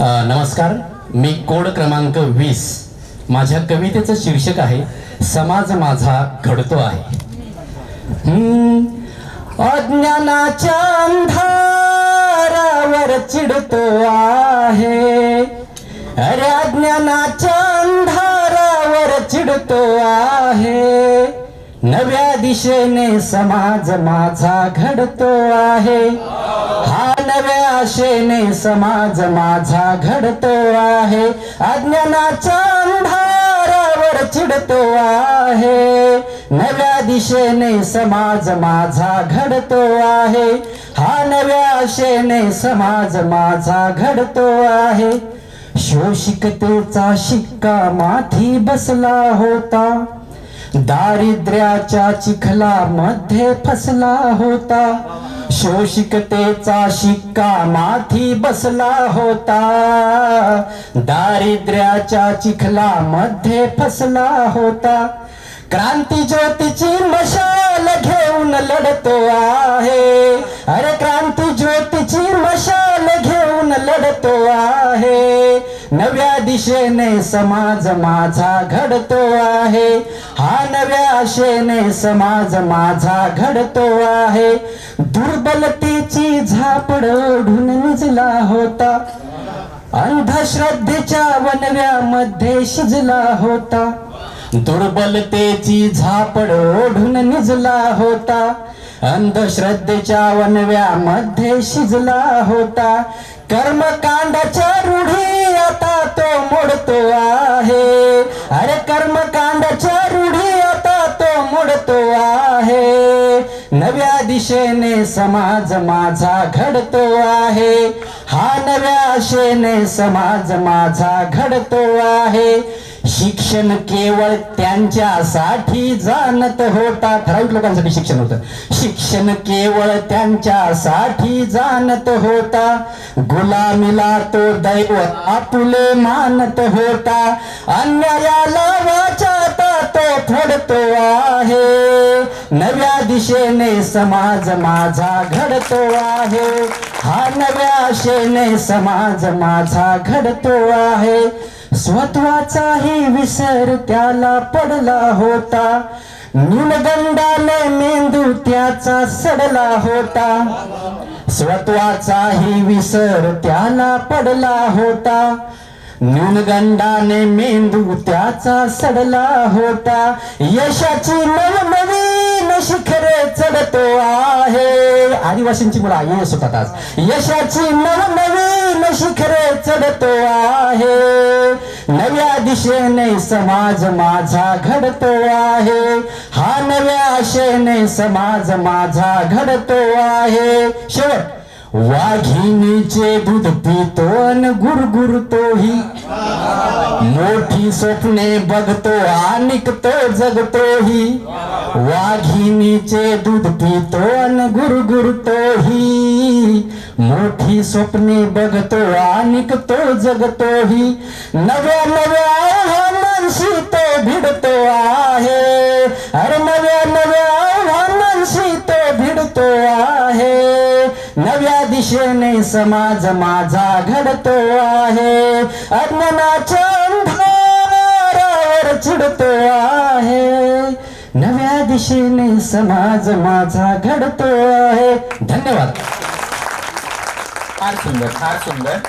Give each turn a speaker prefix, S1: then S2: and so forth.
S1: नमस्कार. मी कोड क्रमांक वीस. माझ्या कवितेचं शीर्षक आहे समाज माझा घडतो आहे. अज्ञानाच्या अंधारावर चिडतो आहे. अरे अज्ञानाच्या अंधारावर चिडतो आहे. नव्या दिशेने समाज माझा घडतो आहे. आशेने समाज माझा घडतो आहे. अज्ञानाच्या अंधारावर चिडतो आहे. नव्या दिशेने समाज माझा घडतो आहे. हा नव्या आशेने समाज माझा घडतो आहे. शोषिकतेचा शिक्का माथी बसला होता. दारिद्र्याच्या चिखलामध्ये फसला होता. शोषिकतेचा शिक्का माथी बसला होता. दारिद्र्याच्या चिखलामध्ये फसला होता. क्रांती ज्योतीची मशाल घेऊन लढतो आहे. अरे क्रांती ज्योतीची मशाल घेऊन लढतो आहे. नव्या दिशेने समाज माझा घडतो आहे. हा नव्या आशेने समाज माझा घडतो आहे. दुर्बलतेची झापड ओढून निजला होता. अंधश्रद्धेच्या वनव्यामध्ये शिजला होता. दुर्बलतेची झापड ओढून निजला होता. अंधश्रद्धेच्या वनव्यामध्ये शिजला होता. कर्मकांडाच्या आहे. नव्या दिशेने समाज माझा घडतो आहे. हा नव्या आशेने समाज माझा घडतो आहे. शिक्षण केवळ त्यांच्यासाठी जाणत होता. ठराविक लोकांसाठी शिक्षण होतं. शिक्षण केवळ त्यांच्यासाठी जाणत होता. गुलामीला तो दैव आपुले मानत होता. अन्यायाला वाचाता तो फोडतो आहे. नव्या दिशेने समाज माझा घडतो आहे. हा नव्या आशेने समाज माझा घडतो आहे. स्वत्वाचाही विसर त्याला पडला होता. न्यूनगंडाने मेंदू त्याचा सडला होता. स्वत्वाचाही विसर त्याला पडला होता. न्यूनगंडाने मेंदू त्याचा सडला होता. यशाची नवनवीन शिखरे चढतो आहे. आदिवासींची मुलं आई होतात आज. यशाची नवनवीन शिखरे चढतो आहे. दिशेने समाज माझा घडतो आहे. हा नव्या आशेने समाज माझा घडतो आहे. शेवट वाघिणीचे दूध पितो अन गुरगुरतोही मोठी स्वप्ने बघतो आणि जगतोही वाघिणीचे दूध पितो अन गुरगुरतोही मोठी स्वप्ने बघतो निघतो जगतो जगतोही नव्या नव्या मनशी तो भिडतो आहे. अरे नव्या नव्या मनशी तो भिडतो आहे. नव्या दिशेने समाज माझा घडतो आहे. अज्ञानाच्या अंधारावर चिडतो आहे. नव्या दिशेने समाज माझा घडतो आहे. धन्यवाद.
S2: फार सुंदर फार सुंदर